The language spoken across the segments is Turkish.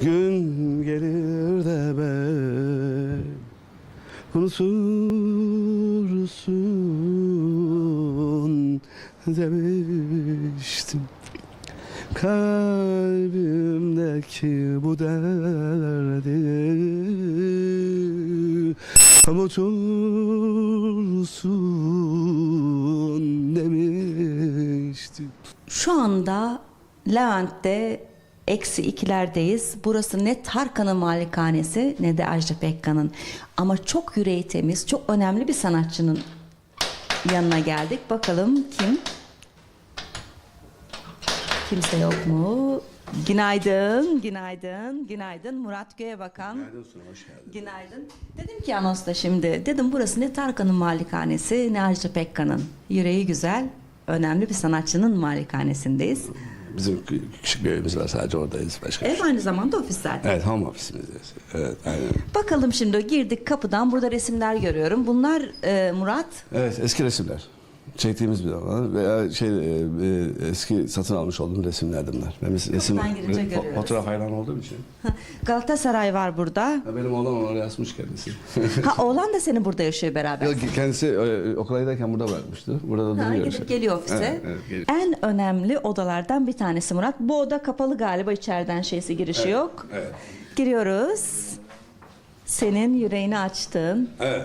Gün gelir de ben unutursun demiştim. Kalbimdeki bu derdi unutursun demiştim. Şu anda Levent'te eksi ikilerdeyiz. Burası ne Tarkan'ın malikanesi ne de Ajda Pekkan'ın. Ama çok yüreği temiz, çok önemli bir sanatçının yanına geldik. Bakalım kim? Kimse yok mu? Günaydın, günaydın, günaydın. Murat Göğebakan. hoş geldin. Günaydın. Dedim ki anonsta şimdi, dedim burası ne Tarkan'ın malikanesi ne Ajda Pekkan'ın. Yüreği güzel, önemli bir sanatçının malikanesindeyiz. Bizim kü- küçük bir evimiz var sadece oradayız başka. Ev aynı zamanda ofis zaten. Evet home ofisimizdeyiz. Evet aynen. Bakalım şimdi girdik kapıdan burada resimler görüyorum. Bunlar e, Murat. Evet eski resimler. Çektiğimiz bir zaman veya şey e, e, eski satın almış olduğum resimler bunlar. Ben biz resim girince görüyoruz. fotoğraf hayran olduğum için. Galatasaray var burada. Ya benim oğlan oraya yazmış kendisi. Ha oğlan da seni burada yaşıyor beraber. Yok kendisi e, okula giderken burada bırakmıştı. Burada da Ha, duruyor. gidip geliyor ofise. Evet, evet, geliyor. En önemli odalardan bir tanesi Murat. Bu oda kapalı galiba içeriden şeysi girişi yok. evet. Giriyoruz. Senin yüreğini açtığın, Evet.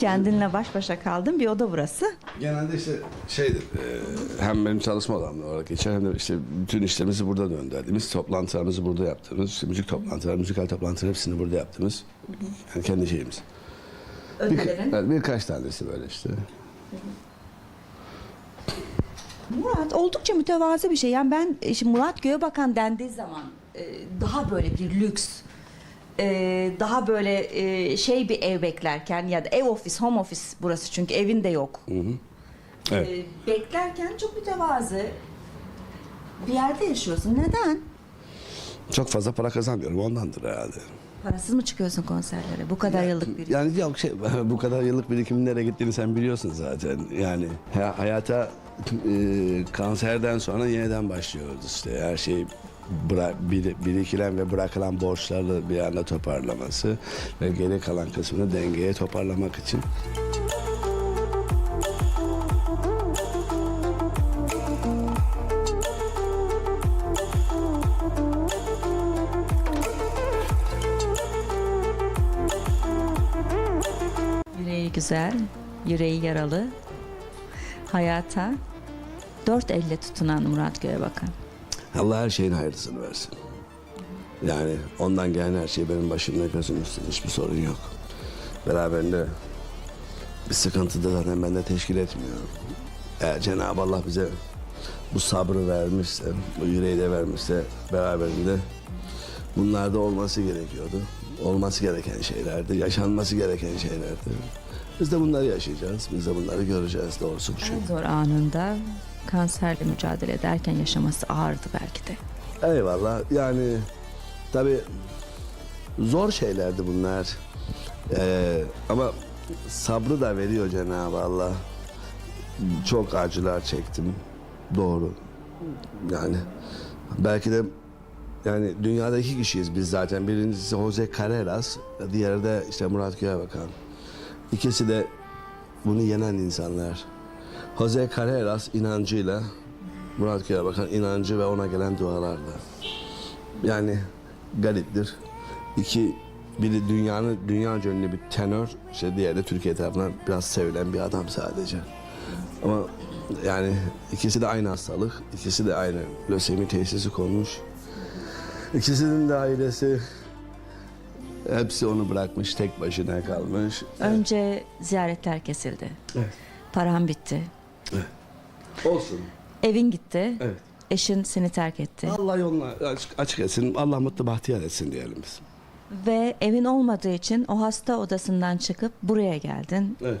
Kendinle baş başa kaldığın bir oda burası. Genelde işte şeydir, e, hem benim çalışma odam olarak geçer hem de işte bütün işlerimizi burada döndürdüğümüz, toplantılarımızı burada yaptığımız, işte müzik toplantıları, müzikal toplantıları hepsini burada yaptığımız yani kendi şeyimiz. Bir, Ödelerin. evet, birkaç tanesi böyle işte. Murat oldukça mütevazı bir şey. Yani ben e, şimdi Murat Göğebakan dendiği zaman e, daha böyle bir lüks, e, daha böyle e, şey bir ev beklerken ya da ev ofis, home ofis burası çünkü evin de yok. Evet. E, beklerken çok mütevazı bir yerde yaşıyorsun. Neden? Çok fazla para kazanmıyorum ondandır herhalde. Parasız mı çıkıyorsun konserlere? Bu kadar yıllık bir Yani yok şey bu kadar yıllık birikimin nereye gittiğini sen biliyorsun zaten. Yani ha- hayata e, kanserden sonra yeniden başlıyoruz işte her şey bıra- bir- birikilen ve bırakılan borçlarla bir anda toparlaması ve geri kalan kısmını dengeye toparlamak için. Yüreği güzel, yüreği yaralı. Hayata dört elle tutunan Murat Göğebakan. Allah her şeyin hayırlısını versin. Yani ondan gelen her şey benim başımda gözüm üstünde hiçbir sorun yok. Beraberinde bir sıkıntı da zaten bende teşkil etmiyor. Eğer Cenab-ı Allah bize bu sabrı vermişse, bu yüreği de vermişse beraberinde bunlar da olması gerekiyordu. Olması gereken şeylerdi, yaşanması gereken şeylerdi. Biz de bunları yaşayacağız, biz de bunları göreceğiz doğrusu bu. En zor anında kanserle mücadele ederken yaşaması ağırdı belki de. Eyvallah. Yani tabi zor şeylerdi bunlar. Ee, ama sabrı da veriyor Cenab-ı Allah. Çok acılar çektim. Doğru. Yani belki de yani dünyada iki kişiyiz biz zaten. Birincisi Jose Carreras, diğeri de işte Murat Göğebakan. İkisi de bunu yenen insanlar. Jose Carreras inancıyla, Murat Göğebakan inancı ve ona gelen dualarla. Yani gariptir. İki, biri dünyanın dünya ünlü bir tenör, işte diğeri de Türkiye tarafından biraz sevilen bir adam sadece. Ama yani ikisi de aynı hastalık, ikisi de aynı lösemi teşhisi konmuş. İkisinin de ailesi hepsi onu bırakmış, tek başına kalmış. Önce ziyaretler kesildi. Evet. Param bitti. Olsun. Evin gitti. Evet. Eşin seni terk etti. Allah yolunu açık, açık etsin, Allah mutlu bahtiyar etsin diyelim biz. Ve evin olmadığı için o hasta odasından çıkıp buraya geldin. Evet.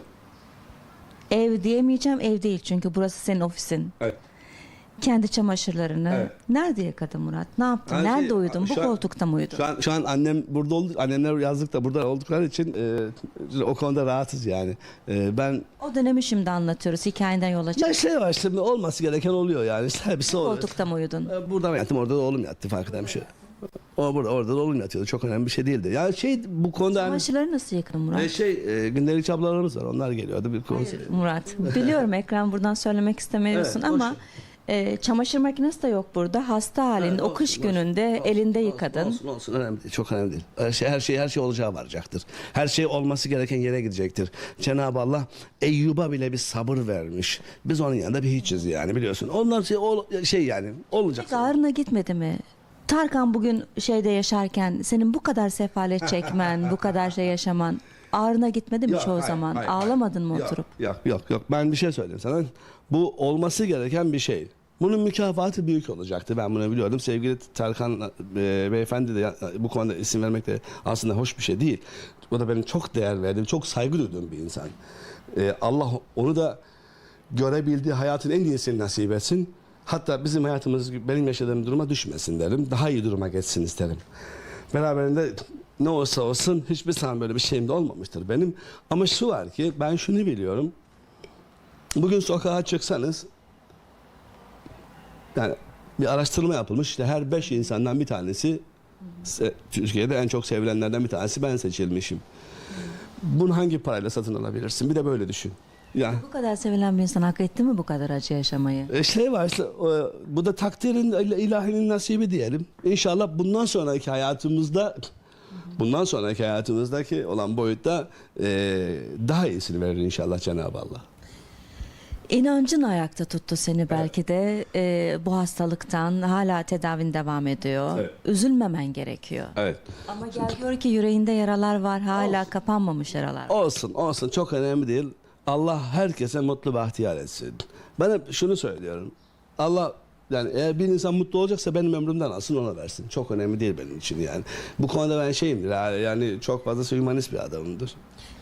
Ev diyemeyeceğim ev değil çünkü burası senin ofisin. Evet. Kendi çamaşırlarını. Evet. Nerede yıkadın Murat? Ne yaptın? Her Nerede şey- uyudun? Bu şu an- koltukta mı uyudun? Şu an, şu an annem burada oldu. Annemler yazlık da burada oldukları için e, o konuda rahatız yani. E, ben O dönemi şimdi anlatıyoruz. Hikayenden yola çık. ya şey var şimdi olması gereken oluyor yani. İşte hepsi oluyor. Koltukta mı uyudun? E, Burada ben yattım orada da oğlum yattı fark eden bir şey. O burada orada da oyun atıyordu. Çok önemli bir şey değildi. Yani şey bu konuda yani, Çamaşırları nasıl yıkadın Murat? e, şey e, gündelik ablalarımız var. Onlar geliyordu bir konser. Murat. Biliyorum ekran buradan söylemek istemiyorsun Evet, ama boş e, çamaşır makinesi de yok burada. Hasta halinde Evet, o olsun, kış olsun, gününde olsun, elinde olsun, yıkadın. Olsun olsun önemli değil. Çok önemli değil. Her şey her şey her şey olacağı varacaktır. Her şey olması gereken yere gidecektir. Cenab-ı Allah Eyyub'a bile bir sabır vermiş. Biz onun yanında bir hiçiz yani biliyorsun. Onlar şey, ol- şey yani olacak. Ağrına gitmedi mi? Tarkan bugün şeyde yaşarken senin bu kadar sefalet çekmen, bu kadar şey yaşaman ağrına gitmedi mi Yok, çoğu hayır, zaman? hayır, Ağlamadın mı hayır. oturup? Yok, yok yok yok. Ben bir şey söyleyeyim sana. Bu olması gereken bir şey. Bunun mükafatı büyük olacaktı. Ben bunu biliyordum. Sevgili Tarkan e, beyefendi de bu konuda isim vermek de aslında hoş bir şey değil. O da benim çok değer verdiğim, çok saygı duyduğum bir insan. E, Allah onu da görebildiği hayatın en iyisini nasip etsin. Hatta bizim hayatımız benim yaşadığım duruma düşmesin derim. Daha iyi duruma geçsin isterim. Beraberinde ne olsa olsun hiçbir zaman böyle bir şeyim de olmamıştır benim. Ama şu var ki ben şunu biliyorum. Bugün sokağa çıksanız yani bir araştırma yapılmış. İşte her beş insandan bir tanesi Türkiye'de en çok sevilenlerden bir tanesi ben seçilmişim. Bunu hangi parayla satın alabilirsin? Bir de böyle düşün. Ya Bu kadar sevilen bir insan hak etti mi bu kadar acı yaşamayı? e, şey var işte bu da takdirin il- ilahinin nasibi diyelim. İnşallah bundan sonraki hayatımızda bundan sonraki hayatımızdaki olan boyutta e, daha iyisini verir inşallah Cenab-ı Allah. İnancın ayakta tuttu seni belki de e, bu hastalıktan hala tedavin devam ediyor. Evet. Üzülmemen gerekiyor. Evet. Ama gel gör ki yüreğinde yaralar var hala kapanmamış yaralar. var. Olsun olsun çok önemli değil. Allah herkese mutlu bahtiyar etsin. Ben hep şunu söylüyorum. Allah yani eğer bir insan mutlu olacaksa benim ömrümden alsın ona versin. Çok önemli değil benim için yani. Bu konuda ben şeyimdir yani, yani çok fazla hümanist bir adamımdır.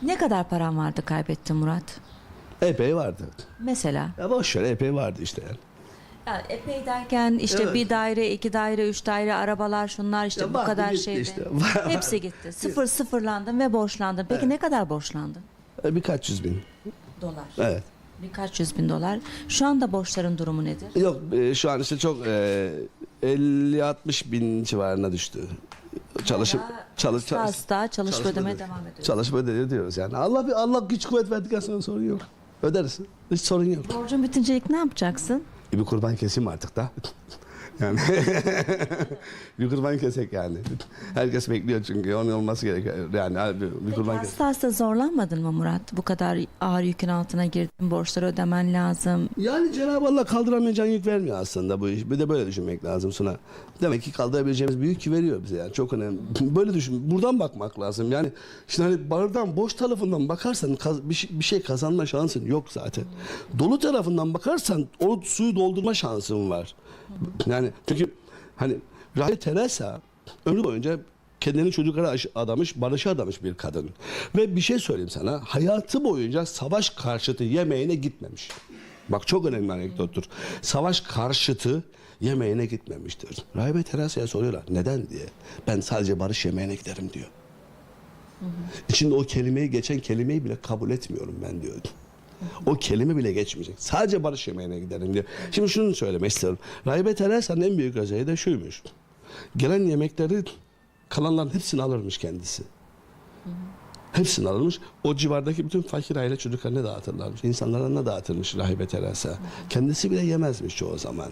Ne kadar paran vardı kaybettin Murat? Epey vardı. Mesela? Ya boş ver epey vardı işte yani. Yani epey derken işte Evet. bir daire, iki daire, üç daire, arabalar şunlar işte Ya bu vardı, kadar gitti şeydi. işte. Hepsi gitti. Sıfır sıfırlandın ve borçlandın. Peki ne kadar borçlandın? E, Birkaç yüz bin. Dolar. Evet. Birkaç yüz bin dolar. Şu anda borçların durumu nedir? Yok e, şu an işte çok e, 50-60 bin civarına düştü. Çalışıp çalış, çalış, hasta çalışıp çalışma ödemeye ödedi. devam ediyor. çalışıp ödedi diyoruz yani. Allah bir Allah güç kuvvet verdikten sonra sorun yok. Öderiz. Hiç sorun yok. Borcun bitince ilk ne yapacaksın? E, bir kurban keseyim artık da. Yani bir kurban kesek yani. Herkes bekliyor çünkü onun olması gerekiyor. Yani bir Peki kurban kes. hasta hasta zorlanmadın mı Murat? Bu kadar ağır yükün altına girdin, borçları ödemen lazım. Yani Cenab-ı Allah kaldıramayacağın yük vermiyor aslında bu iş. Bir de böyle düşünmek lazım Suna. Demek ki kaldırabileceğimiz bir yük veriyor bize yani. Çok önemli. Böyle düşün. Buradan bakmak lazım. Yani şimdi hani bardan boş tarafından bakarsan bir şey, bir şey kazanma şansın yok zaten. Dolu tarafından bakarsan o suyu doldurma şansın var. Yani çünkü hani Rahim Teresa ömrü boyunca kendini çocuklara adamış, barışa adamış bir kadın. Ve bir şey söyleyeyim sana. Hayatı boyunca savaş karşıtı yemeğine gitmemiş. Bak çok önemli anekdottur. Savaş karşıtı yemeğine gitmemiştir. Rahibe Teresa'ya soruyorlar neden diye. Ben sadece barış yemeğine giderim diyor. İçinde o kelimeyi geçen kelimeyi bile kabul etmiyorum ben diyor. O kelime bile geçmeyecek. Sadece barış yemeğine giderim diyor. Şimdi şunu söylemek istiyorum. Rahibe Teresa'nın en büyük özelliği de şuymuş. Gelen yemekleri kalanların hepsini alırmış kendisi. Hepsini alırmış. O civardaki bütün fakir aile çocuklarına dağıtırlarmış. İnsanlarına dağıtırmış Rahibe Teresa. Kendisi bile yemezmiş çoğu zaman.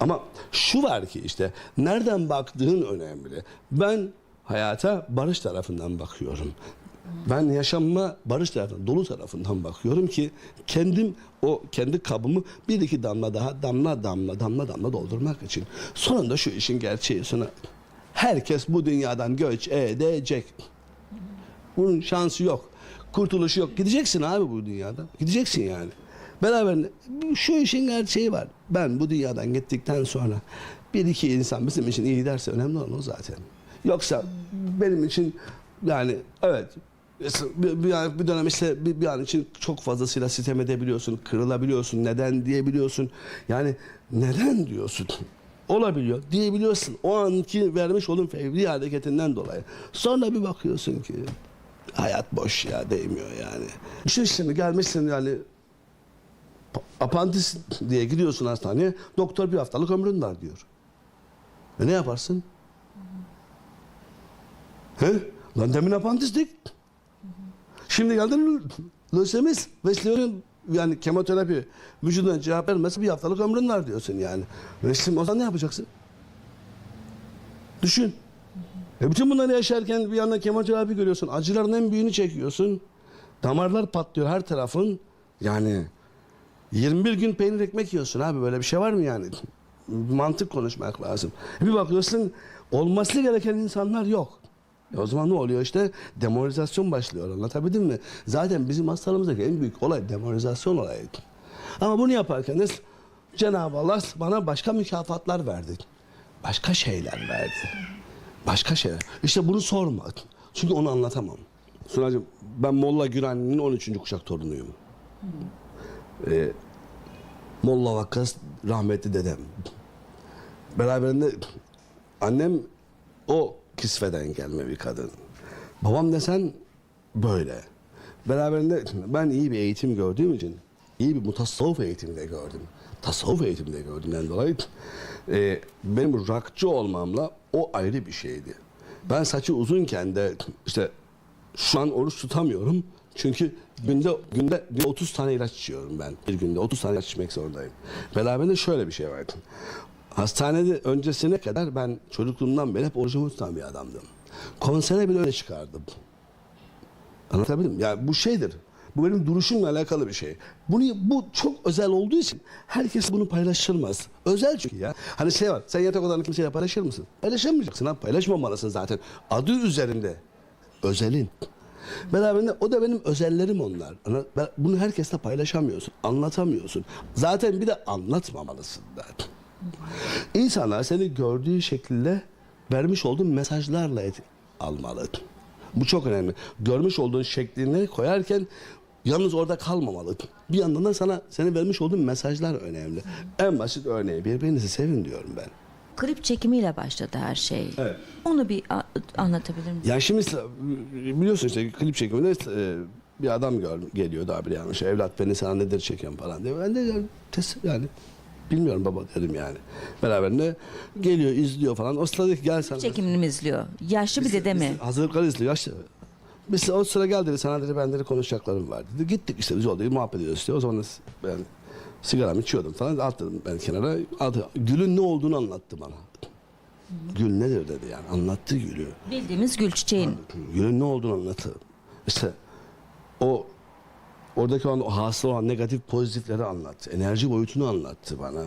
Ama şu var ki işte nereden baktığın önemli. Ben hayata barış tarafından bakıyorum. Ben yaşamıma barış tarafından, dolu tarafından bakıyorum ki kendim o kendi kabımı bir iki damla daha damla damla damla damla doldurmak için. Sonunda şu işin gerçeği sonra herkes bu dünyadan göç edecek. Bunun şansı yok. Kurtuluşu yok. Gideceksin abi bu dünyada. Gideceksin yani. Beraber şu işin gerçeği var. Ben bu dünyadan gittikten sonra bir iki insan bizim için iyi derse önemli olan o zaten. Yoksa benim için yani evet bir, bir, bir dönem işte bir, bir an için çok fazlasıyla sitem edebiliyorsun, kırılabiliyorsun, neden diyebiliyorsun. Yani neden diyorsun? Olabiliyor diyebiliyorsun. O anki vermiş olduğun fevri hareketinden dolayı. Sonra bir bakıyorsun ki hayat boş ya değmiyor yani. Düşün şimdi gelmişsin yani apandis diye gidiyorsun hastaneye. Doktor bir haftalık ömrün var diyor. E ne yaparsın? He? Lan demin apantistik. Şimdi geldin lösemiz ve yani kemoterapi vücuduna cevap vermesi bir haftalık ömrün var diyorsun yani. Ve o zaman ne yapacaksın? Düşün. E bütün bunları yaşarken bir yandan kemoterapi görüyorsun. Acıların en büyüğünü çekiyorsun. Damarlar patlıyor her tarafın. Yani 21 gün peynir ekmek yiyorsun abi böyle bir şey var mı yani? Mantık konuşmak lazım. Bir bakıyorsun olması gereken insanlar yok. E o zaman ne oluyor işte demoralizasyon başlıyor anlatabildim mi? Zaten bizim hastalığımızdaki en büyük olay demoralizasyon olayı. Ama bunu yaparken de Cenab-ı Allah bana başka mükafatlar verdi. Başka şeyler verdi. Başka şeyler. İşte bunu sorma. Çünkü onu anlatamam. Sunacığım ben Molla Gürani'nin 13. kuşak torunuyum. Ee, Molla Vakkas rahmetli dedem. Beraberinde annem o kisveden gelme bir kadın. Babam desen böyle. Beraberinde ben iyi bir eğitim gördüğüm için iyi bir mutasavvuf eğitimi de gördüm. Tasavvuf eğitimi de gördüğümden dolayı e, benim rakçı olmamla o ayrı bir şeydi. Ben saçı uzunken de işte şu an oruç tutamıyorum. Çünkü günde günde günde 30 tane ilaç içiyorum ben. Bir günde 30 tane ilaç içmek zorundayım. Beraberinde şöyle bir şey vardı. Hastanede öncesine kadar ben çocukluğumdan beri hep orucumu tutan bir adamdım. Konsere bile öyle çıkardım. Anlatabildim mi? Yani bu şeydir. Bu benim duruşumla alakalı bir şey. Bunu bu çok özel olduğu için herkes bunu paylaşılmaz. Özel çünkü ya. Hani şey var. Sen yatak odanı kimseyle paylaşır mısın? Paylaşamayacaksın abi. Paylaşmamalısın zaten. Adı üzerinde. Özelin. Beraberinde o da benim özellerim onlar. Bunu herkesle paylaşamıyorsun. Anlatamıyorsun. Zaten bir de anlatmamalısın zaten. İnsanlar seni gördüğü şekilde vermiş olduğun mesajlarla et- almalı. Bu çok önemli. Görmüş olduğun şeklini koyarken yalnız orada kalmamalı. Bir yandan da sana senin vermiş olduğun mesajlar önemli. En basit örneği birbirinizi sevin diyorum ben. Klip çekimiyle başladı her şey. Evet. Onu bir anlatabilir misin? Yani şimdi biliyorsun işte klip çekiminde e, bir adam gör, geliyor daha bir yanlış. Evlat beni sana nedir çekiyorum falan diye. Ben de yani, yani bilmiyorum baba dedim yani. Beraberinde geliyor izliyor falan. O sırada dedi ki gel sen. Çekimini mi izliyor? Yaşlı bir dede mi? Hazırlıkları izliyor yaşlı. Biz o sıra gel dedi sana dedi ben dedi konuşacaklarım var dedi. Gittik işte biz yolda muhabbet ediyoruz işte. O zaman da ben sigaramı içiyordum falan. Atladım ben kenara. Aldı. Gülün ne olduğunu anlattı bana. Gül nedir dedi yani. Anlattı gülü. Bildiğimiz gül çiçeğin. Gülün ne olduğunu anlattı. İşte o oradaki olan o hasıl olan negatif pozitifleri anlattı. Enerji boyutunu anlattı bana.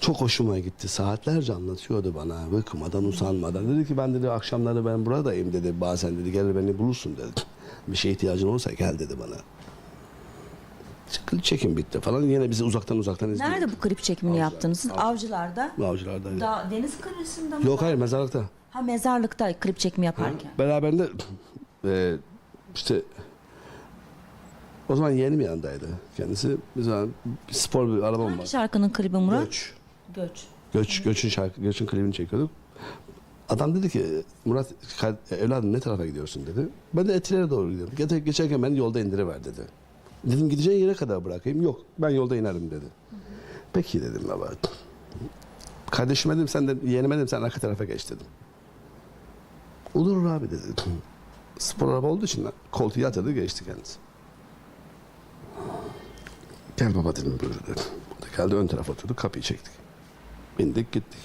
Çok hoşuma gitti. Saatlerce anlatıyordu bana. Bıkmadan, usanmadan. Dedi ki ben dedi akşamları ben buradayım dedi. Bazen dedi gelir beni bulursun dedi. Bir şeye ihtiyacın olursa gel dedi bana. Klip Çekim bitti falan. Yine bizi uzaktan uzaktan izliyor. Nerede bu klip çekimini Avcılar, yaptınız? Avcılar. Avcılarda. Avcılardaydı. Da, deniz kıyısında mı? Yok hayır mezarlıkta. Ha mezarlıkta klip çekimi yaparken. Beraberinde e, işte o zaman yeni mi yanındaydı kendisi. Biz zaman bir spor bir arabam Hangi var. şarkının klibi Murat? Göç. Göç. Göç, göçün şarkı, göçün klibini çekiyorduk. Adam dedi ki Murat kar- evladım ne tarafa gidiyorsun dedi. Ben de Etiler'e doğru gidiyorum. Gete- Geçerken beni yolda indiriver dedi. Dedim gideceğin yere kadar bırakayım. Yok ben yolda inerim dedi. Peki dedim baba. Kardeşime dedim sen de yeğenime dedim sen arka tarafa geç dedim. Olur abi dedi. Spor araba olduğu için koltuğu yatırdı geçti kendisi. Gel baba dedim buyur dedi. O da geldi ön tarafa oturdu kapıyı çektik. Bindik gittik.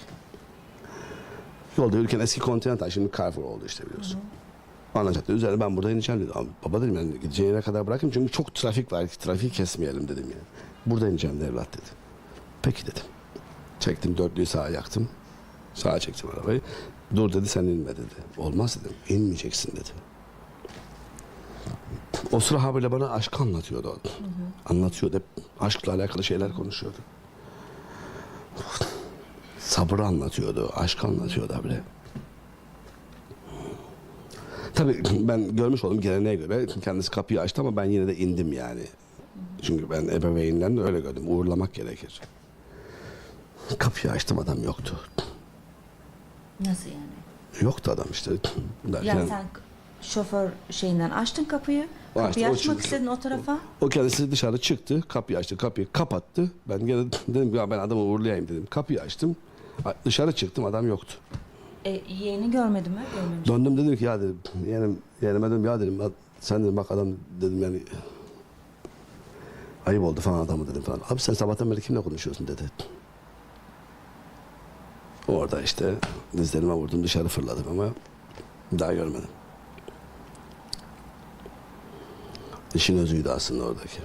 Yolda yürürken eski Continental şimdi Carrefour oldu işte biliyorsun. Ana cadde üzerine ben burada ineceğim dedi. Abi, baba dedim yani gideceğin yere kadar bırakayım çünkü çok trafik var. Trafiği kesmeyelim dedim yani. Burada ineceğim de evlat dedi. Peki dedim. Çektim dörtlüyü sağa yaktım. Sağa çektim arabayı. Dur dedi sen inme dedi. Olmaz dedim. İnmeyeceksin dedi. O sıra ha böyle bana aşkı anlatıyordu. o. Anlatıyordu. Hep aşkla alakalı şeyler konuşuyordu. Sabrı anlatıyordu. Aşkı anlatıyordu bile. Tabii ben görmüş oldum geleneğe göre kendisi kapıyı açtı ama ben yine de indim yani. Çünkü ben ebeveyninden de öyle gördüm. Uğurlamak gerekir. Kapıyı açtım adam yoktu. Nasıl yani? Yoktu adam işte. Derken, Yani sen şoför şeyinden açtın kapıyı. O açtı, Kapıyı o açmak çıktı. istedin o tarafa. O kendisi dışarı çıktı, kapıyı açtı, kapıyı kapattı. Ben gene dedim ki "Ya ben adamı uğurlayayım dedim. Kapıyı açtım, dışarı çıktım adam yoktu. E, yeğeni görmedim mi? Görmemiş. Döndüm dedim ki ya dedim yeğenim, yeğenime dedim ya dedim "bak, sen dedim bak adam dedim yani ayıp oldu falan adamı dedim falan. Abi sen sabahtan beri kimle konuşuyorsun dedi. Orada işte dizlerime vurdum dışarı fırladım ama daha görmedim. İşin özüydü aslında oradaki.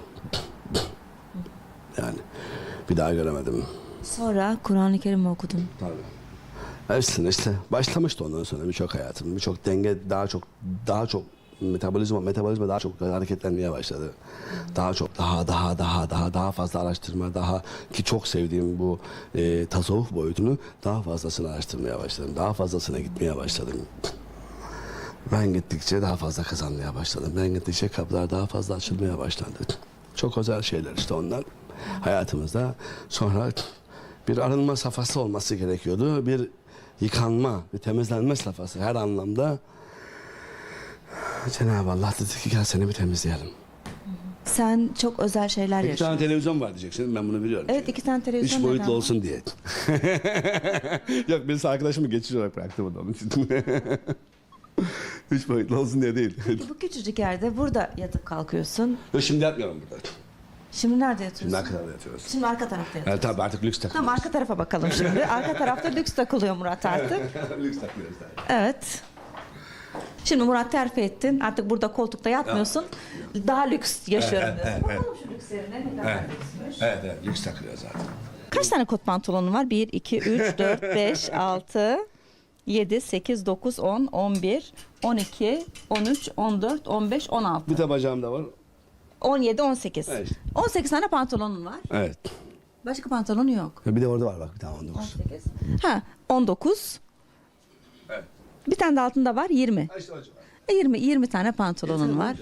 Yani bir daha göremedim. Sonra Kur'an-ı Kerim okudun. Tabii. Hepsini işte başlamıştı ondan sonra birçok hayatım. Birçok denge daha çok daha çok metabolizma metabolizma daha çok hareketlenmeye başladı. Daha çok daha daha daha daha daha fazla araştırma daha ki çok sevdiğim bu e, tasavvuf boyutunu daha fazlasını araştırmaya başladım. Daha fazlasına gitmeye başladım. Ben gittikçe daha fazla kazanmaya başladım. Ben gittikçe kapılar daha fazla açılmaya başladı. Çok özel şeyler işte onlar hayatımızda. Sonra bir arınma safhası olması gerekiyordu. Bir yıkanma, bir temizlenme safhası her anlamda. Cenab-ı Allah dedi ki gel seni bir temizleyelim. Sen çok özel şeyler İki yaşadın. tane televizyon var diyeceksin. Ben bunu biliyorum. Evet iki tane televizyon. Üç boyutlu neden? olsun diye. Yok birisi arkadaşımı geçici olarak bıraktı burada onun için. Üç boyutlu olsun diye değil. Peki bu küçücük yerde burada yatıp kalkıyorsun. Yok şimdi yatmıyorum burada. Şimdi nerede Şimdi yatıyorsun? arkada yatıyoruz. Şimdi arka tarafta yatıyorsun. Yani tabii artık lüks takılıyoruz. Tamam arka tarafa bakalım şimdi. Arka tarafta lüks takılıyor Murat artık. lüks takılıyoruz daha. Evet. Şimdi Murat terfi ettin. Artık burada koltukta yatmıyorsun. Daha lüks yaşıyorum Evet, diyorsun. evet, Bakalım şu lükslerine ne kadar lüksmüş. Evet evet lüks takılıyoruz zaten. Kaç tane kot pantolonun var? 1, 2, 3, 4, 5, 6, 7, 8, 9, 10, 11, 12, 13, 14, 15, 16, Bir de bacağım da var. 17, 18. Evet. 18 tane pantolonun var. Evet. Başka pantolonu yok. Bir de orada var bak bir tane 19. 18. Ha 19. Evet. Bir tane de altında var 20. Ha işte o civar. E, 20 20 tane pantolonun var.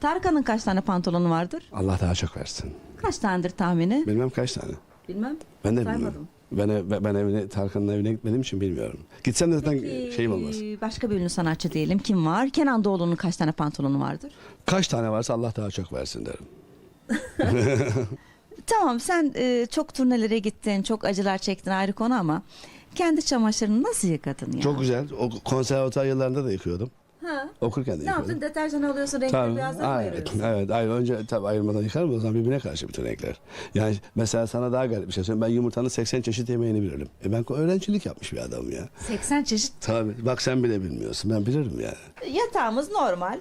Tarkan'ın kaç tane pantolonu vardır? Allah daha çok versin. Kaç tanedir tahmini? Bilmem kaç tane. Bilmem. Ben de Saymadım. Ben, ev- ben evine, Tarkan'ın evine gitmediğim için bilmiyorum. Gitsem de zaten şeyim olmaz. Başka bir ünlü sanatçı diyelim. Kim var? Kenan Doğulu'nun kaç tane pantolonu vardır? Kaç tane varsa Allah daha çok versin derim. Tamam sen e, çok turnelere gittin, çok acılar çektin ayrı konu ama kendi çamaşırını nasıl yıkadın ya? Çok güzel. O konservatuar yıllarında da yıkıyordum. Ha. Okurken de Ne yıkıyordum. yaptın? Deterjan alıyorsun, renkli Tabii. beyazları mı Aynen. ayırıyorsun? Evet. Aynen. Önce tabii ayırmadan yıkarım o zaman birbirine karşı bütün renkler. Yani mesela sana daha garip bir şey söyleyeyim. Ben yumurtanın 80 çeşit yemeğini bilirim. E ben öğrencilik yapmış bir adamım ya. 80 çeşit. Tabii. Bak sen bile bilmiyorsun. Ben bilirim yani. Yatağımız normal.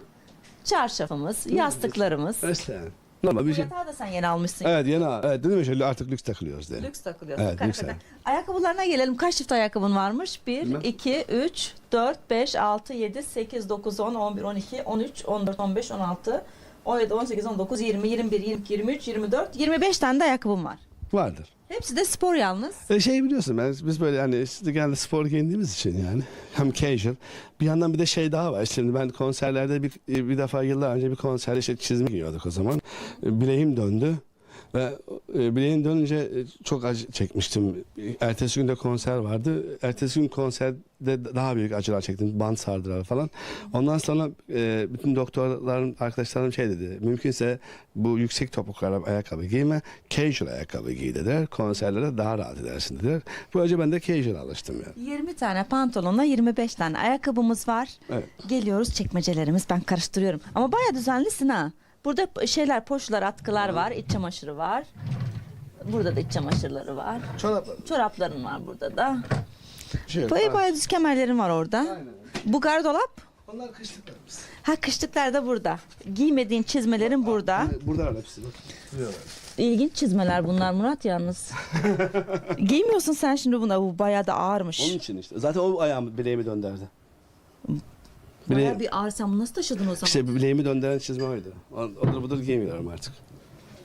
Çarşafımız, yastıklarımız. İşte. Normal bir şey. Yatağı da sen yeni almışsın. Evet yeni evet dedim ya şöyle artık lüks takılıyoruz diye. Lüks takılıyorsun. Evet, lüks Kalifeden. Ayakkabılarına gelelim. Kaç çift ayakkabın varmış? 1, Bilmem. 2, 3, 4, 5, 6, 7, 8, 9, 10, 11, 12, 13, 14, 15, 16, 17, 18, 19, 20, 21, 22, 23, 24, 25 tane de ayakkabım var. Vardır. Hepsi de spor yalnız. E şey biliyorsun ben biz böyle hani işte genelde spor giyindiğimiz için yani hem casual bir yandan bir de şey daha var şimdi ben konserlerde bir bir defa yıllar önce bir konserde işte çizme giyiyorduk o zaman E, bileğim döndü ve e, bileğim dönünce e, çok acı çekmiştim. Ertesi günde konser vardı. Ertesi gün konserde daha büyük acılar çektim. Band sardılar falan. Ondan sonra e, bütün doktorlarım, arkadaşlarım şey dedi. Mümkünse bu yüksek topuklu ayakkabı giyme. Casual ayakkabı giy dediler. Konserlere daha rahat edersin dediler. Böylece ben de casual alıştım yani. 20 tane pantolonla 25 tane ayakkabımız var. Evet. Geliyoruz çekmecelerimiz. Ben karıştırıyorum. Ama baya düzenlisin ha. Burada şeyler, poşlar, atkılar var. iç çamaşırı var. Burada da iç çamaşırları var. Çoraplar. Çorapların var burada da. Şey yok. Baya baya düz kemerlerin var orada. Aynen. Bu gardolap. Onlar kışlıklarımız. Ha kışlıklar da burada. Giymediğin çizmelerin burada. Burada hepsi. Bak. İlginç çizmeler bunlar Murat yalnız. Giymiyorsun sen şimdi buna. Bu bayağı da ağırmış. Onun için işte. Zaten o ayağımı bileğimi dönderdi. Bayağı Bile, bir ağır. Sen bunu nasıl taşıdın o zaman? işte bileğimi döndüren çizme oydu. O- Odur budur giymiyorum artık.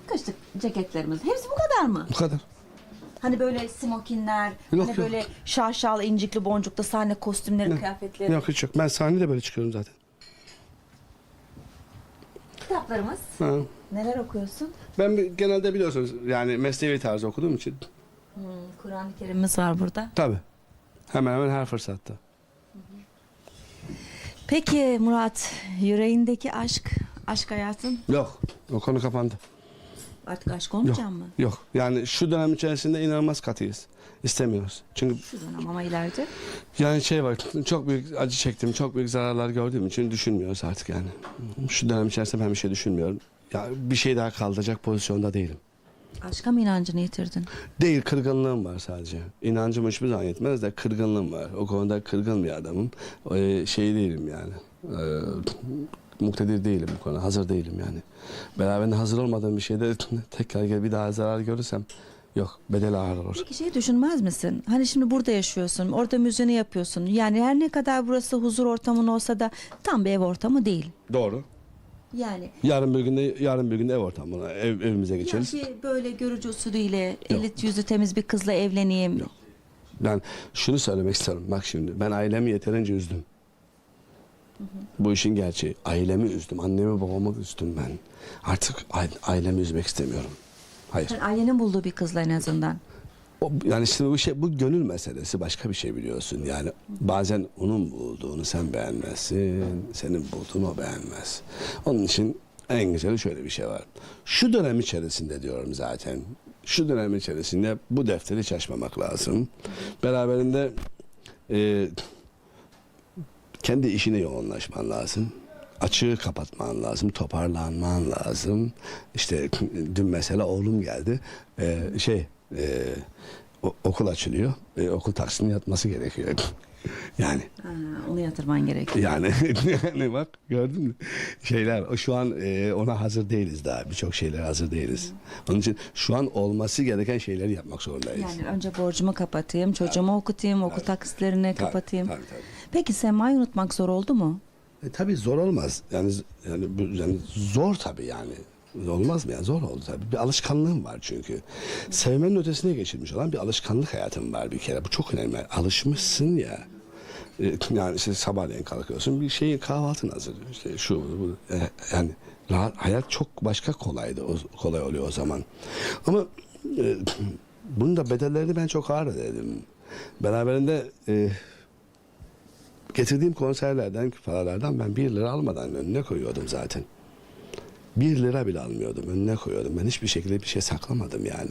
Kışlık ceketlerimiz. Hepsi bu kadar mı? Bu kadar. Hani böyle smokinler, Yok, hani yok. böyle şaşalı, incikli, boncuklu sahne kostümleri, kıyafetleri. Yok hiç yok. Ben sahnede böyle çıkıyorum zaten. Kitaplarımız. Ha. Neler okuyorsun? Ben bir- genelde biliyorsunuz yani mesnevi tarzı okuduğum için. Hmm, Kur'an-ı Kerim'imiz var burada. Tabii. Hemen hemen her fırsatta. Peki Murat, yüreğindeki aşk, aşk hayatın Yok. O konu kapandı. Artık aşk Yok. olmayacak mı? Yok. Yani şu dönem içerisinde inanılmaz katıyız. İstemiyoruz. Çünkü Şu dönem ama ileride. yani şey var. Çok büyük acı çektim. Çok büyük zararlar gördüğüm için düşünmüyoruz artık yani. Şu dönem içerisinde ben bir şey düşünmüyorum. Ya bir şey daha kaldıracak pozisyonda değilim. Aşka mı inancını yitirdin? Değil kırgınlığım var sadece. İnancım hiçbir zaman yetmez de kırgınlığım var. O konuda kırgın bir adamım. Ee, şey değilim yani. Ee, muktedir değilim bu konuda. Hazır değilim yani. Beraberinde hazır olmadığım bir şeyde tekrar gel bir daha zarar görürsem yok bedel ağır olur. Peki şey düşünmez misin? Hani şimdi burada yaşıyorsun, orada müziğini yapıyorsun. Yani her ne kadar burası huzur ortamın olsa da tam bir ev ortamı değil. Doğru. Yani Yarın bir günde yarın bir günde ev ortamına ev, evimize geçeriz. yani bir böyle görücü usulüyle elit yüzü temiz bir kızla evleneyim. Ben şunu söylemek istiyorum. Bak şimdi ben ailemi yeterince üzdüm. Bu işin gerçeği. Ailemi üzdüm. Annemi babamı üzdüm ben. Artık a- ailemi üzmek istemiyorum. Hayır. Sen ailenin bulduğu bir kızla en azından. O, yani işte bu şey bu gönül meselesi başka bir şey biliyorsun. Yani bazen onun bulduğunu sen beğenmezsin. Senin bulduğunu o beğenmez. Onun için en güzeli şöyle bir şey var. Şu dönem içerisinde diyorum zaten. Şu dönem içerisinde bu defteri hiç açmamak lazım. Beraberinde e, kendi işine yoğunlaşman lazım. Açığı kapatman lazım, toparlanman lazım. İşte dün mesela oğlum geldi. Ee, şey, e, o- okul açılıyor. E, okul taksinin yatması gerekiyor. yani Ha, onu yatırman gerekiyor. yani yani bak gördün mü? Şeyler şu an e, ona hazır değiliz daha. Birçok şeylere hazır değiliz. Onun için şu an olması gereken şeyleri yapmak zorundayız. Yani önce borcumu kapatayım, çocuğumu okutayım, okul taksitlerini Tabii, kapatayım. tabii, tabii. Peki Sema'yı unutmak zor oldu mu? E, tabii zor olmaz. Yani yani, yani zor tabii yani. Olmaz mı ya? Zor oldu tabii. Bir alışkanlığım var çünkü. Sevmenin ötesine geçirmiş olan bir alışkanlık hayatım var bir kere. Bu çok önemli. Alışmışsın ya. E, Yani işte sabahleyin kalkıyorsun bir şeyin kahvaltın hazır. İşte şu bu. E, yani rahat, hayat çok başka kolaydı. O, kolay oluyor o zaman. Ama e, bunun da bedellerini ben çok ağır ödedim. Beraberinde e, getirdiğim konserlerden, paralardan ben bir lira almadan önüne koyuyordum zaten. Bir lira bile almıyordum, önüne koyuyordum. Ben hiçbir şekilde bir şey saklamadım yani.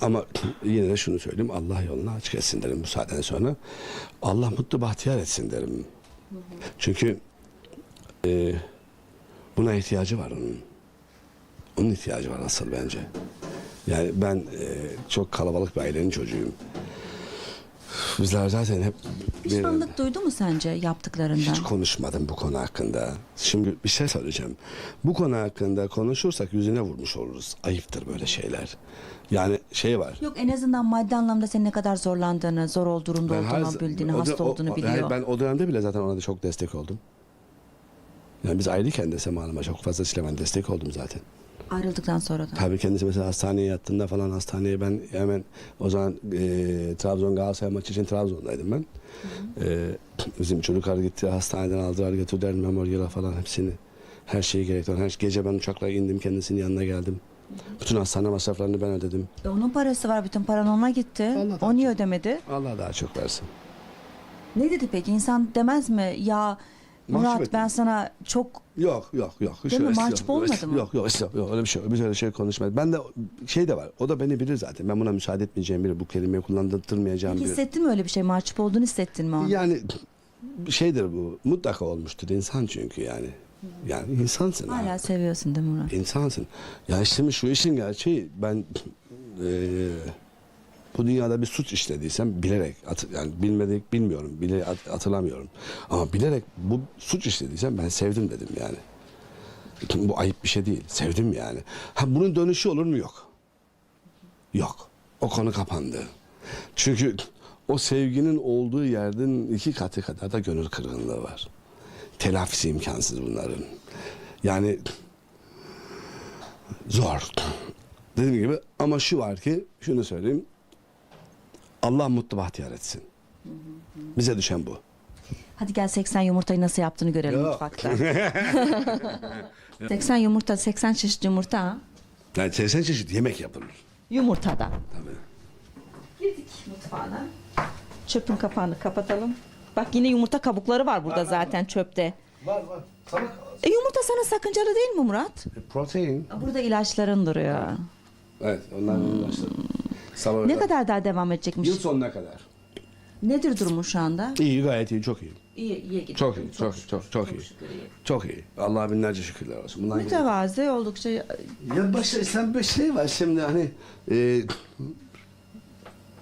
Ama yine de şunu söyleyeyim, Allah yolunu açık etsin derim bu saatten sonra. Allah mutlu bahtiyar etsin derim. Çünkü e, buna ihtiyacı var onun. Onun ihtiyacı var asıl bence. Yani ben e, çok kalabalık bir ailenin çocuğuyum. Bizler zaten hep bir- Pişmanlık duydu mu sence yaptıklarından? hiç konuşmadım bu konu hakkında. Şimdi bir şey söyleyeceğim. Bu konu hakkında konuşursak yüzüne vurmuş oluruz. Ayıptır böyle şeyler. Yani şey var. Yok en azından maddi anlamda senin ne kadar zorlandığını, zor ol durumda her- olduğunu bildiğini, o- hasta o- olduğunu biliyor. hayır, ben o dönemde bile zaten ona da çok destek oldum. Yani biz ayrıyken de Sema Hanım'a çok fazlasıyla ben destek oldum zaten. Ayrıldıktan sonra da. Tabii kendisi mesela hastaneye yattığında falan hastaneye ben hemen o zaman e, Trabzon Galatasaray maçı için Trabzon'daydım ben. E, bizim çocuklar gitti hastaneden aldılar götürdüler Memorial'a falan hepsini. Her şeyi gerektiren. Her gece ben uçakla indim kendisinin yanına geldim. Bütün hastane masraflarını ben ödedim. E, onun parası var, bütün paran ona gitti. Allah o niye ödemedi? Allah daha çok versin. Ne dedi peki? İnsan demez mi? Ya Murat ettim. ben sana çok Yok yok yok. Hiç Değil mi? öyle- Mahcup yok, olmadı yok, mı? Yok yok yok, yok öyle bir şey yok. Biz öyle şey konuşmayız. Ben de şey de var. O da beni bilir zaten. Ben buna müsaade etmeyeceğim biri. Bu kelimeyi kullandırtmayacağım Peki biri. hissettin mi öyle bir şey? Mahcup olduğunu hissettin mi? o an? Yani şeydir bu. Mutlaka olmuştur insan çünkü yani. Yani insansın. Hala abi. seviyorsun değil mi Murat? İnsansın. Ya işte şu işin gerçeği ben eee, bu dünyada bir suç işlediysem bilerek yani bilmedik bilmiyorum bile at- hatırlamıyorum. Ama bilerek bu suç işlediysem ben sevdim dedim yani. Bu ayıp bir şey değil sevdim yani. Ha bunun dönüşü olur mu? Yok. Yok. O konu kapandı. Çünkü o sevginin olduğu yerden iki katı kadar da gönül kırgınlığı var. Telafisi imkansız bunların. Yani zor. Dediğim gibi ama şu var ki şunu söyleyeyim. Allah mutlu bahtiyar etsin. Bize düşen bu. Hadi gel 80 yumurtayı nasıl yaptığını görelim Yok. mutfakta. 80 yumurta, 80 çeşit yumurta. ha? Yani 80 çeşit yemek yapılır. Yumurtada. Tabii. Girdik mutfağına. Çöpün kapağını kapatalım. Bak yine yumurta kabukları var burada zaten çöpte. Var var. Sana E, yumurta sana sakıncalı değil mi Murat? protein. Burada ilaçların duruyor. Evet, ondan ilaçlar. Sabah Ne kadar daha devam edecekmiş? Yıl sonuna kadar. Nedir durumu şu anda? İyi, gayet iyi, çok iyi. İyi, iyi gidiyor. Çok iyi, çok çok çok iyi. şükür iyi. Çok iyi. Allah'a binlerce şükürler olsun. Bundan Mütevazi oldukça Ya başka sen bir şey var şimdi hani e,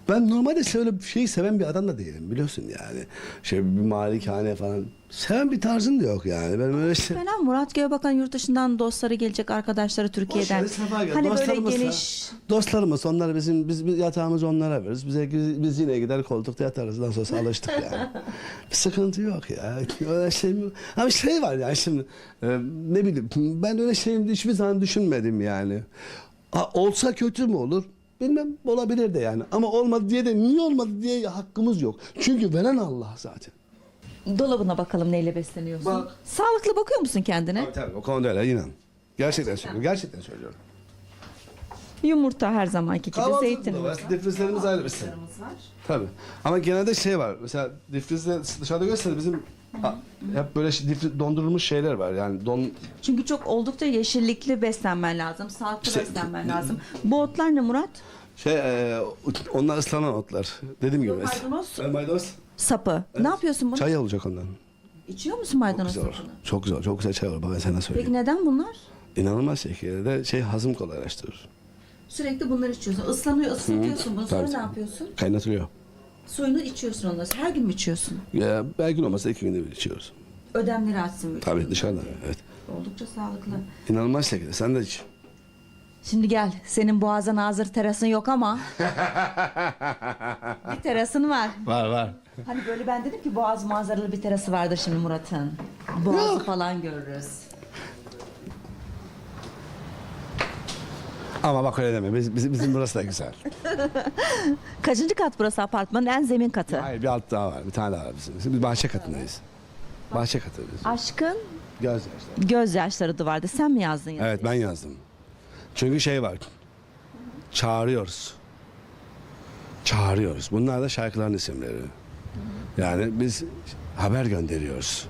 ben normalde şöyle bir şeyi seven bir adam da değilim biliyorsun yani. Şey bir malikane falan. Seven bir tarzım da yok yani. Ben öyle şey... Fena Murat Göğebakan yurt dışından dostları gelecek arkadaşları Türkiye'den. Boş ver, gel. Hani böyle Dostlarımızsa- geniş Dostlarımız onlar bizim biz biz yatağımızı onlara veririz. Bize biz yine gider koltukta yatarız. Ondan sonra alıştık yani. bir sıkıntı yok ya. Öyle şey mi? Ama şey var yani şimdi e, ne bileyim ben öyle şeyim hiçbir zaman düşünmedim yani. Ha, olsa kötü mü olur? Bilmem olabilir de yani. Ama olmadı diye de niye olmadı diye hakkımız yok. Çünkü veren Allah zaten. dolabına bakalım neyle besleniyorsun. Bak. Sağlıklı bakıyor musun kendine? Tabii tabii o konuda öyle inan. Gerçekten söylüyorum. Gerçekten söylüyorum. Yumurta her zamanki gibi zeytin. var. Difrizlerimiz ayrı bizim. Tabii. Ama genelde şey var. Mesela difrizde dışarıda göster bizim hep böyle şey- difri- dondurulmuş şeyler var. Yani don Çünkü çok oldukça yeşillikli beslenmen lazım, sağlıklı Şey- beslenmen lazım. Bu otlar ne Murat? şey e, onlar ıslanan otlar. Dediğim gibi. Maydanoz. Ben maydanoz. Sapı. Ne yapıyorsun bunu? Çay olacak ondan. İçiyor musun Çok maydanoz güzel olur. sapını? Çok güzel. Çok güzel çay olur. Bak ben sana Peki söyleyeyim. neden bunlar? İnanılmaz şekilde şey hazım kolaylaştırır. Sürekli bunları içiyorsun. Islanıyor, ıslatıyorsun bunu. Sonra Tabii. ne yapıyorsun? Kaynatılıyor. Suyunu içiyorsun onları. Her gün mü içiyorsun? Ya belki olmasa iki günde bir içiyoruz. Ödemleri açsın. Tabii dışarıda evet. Oldukça sağlıklı. İnanılmaz şekilde. Sen de iç. Şimdi gel. Senin boğazın hazır terasın yok ama. bir terasın var. Var var. Hani böyle ben dedim ki boğaz manzaralı bir terası vardır şimdi Murat'ın. Boğazı falan görürüz. Ama bak öyle deme. Biz, bizim, bizim burası da güzel. Kaçıncı kat burası apartmanın en zemin katı? Hayır bir alt daha var. Bir tane daha var bizim. Biz bahçe katındayız. Bahçe katındayız. Aşkın Göz yaşları. gözyaşları duvarda. Sen mi yazdın ya? Evet ben yazdım. Çünkü şey var. Çağırıyoruz. Çağırıyoruz. Bunlar da şarkıların isimleri. Yani biz haber gönderiyoruz.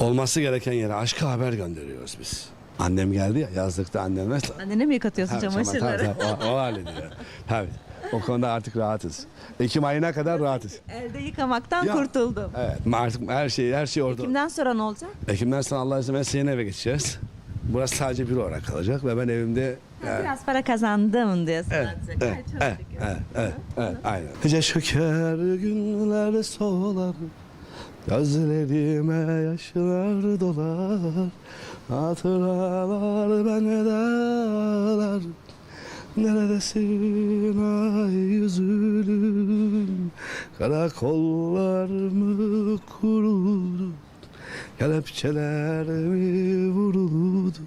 Olması gereken yere aşka haber gönderiyoruz biz. Annem geldi ya yazlıkta annem mesela. Annene mi yıkatıyorsun Tabii, çamaşırları? tabii, tabii. O, o hallediyor. Tabii. O konuda artık rahatız. Ekim ayına kadar rahatız. Elde yıkamaktan Ya. kurtuldum. Evet. Artık her şey her şey orada. Kimden sonra ne olacak? Ekim'den sonra Allah izin verirse yeni eve geçeceğiz. Burası sadece bir olarak kalacak ve ben evimde yani, Biraz para kazandım diyorsun. Evet, artık. evet, çok evet, şükür. evet, evet, evet, aynen. Gece şeker günler solar, gözlerime yaşlar dolar, hatıralar beni dağlar. Neredesin ay yüzülüm, karakollar mı kurudu, kelepçeler mi vuruldu?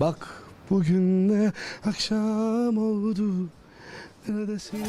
Bak bugün ne akşam oldu, neredesin?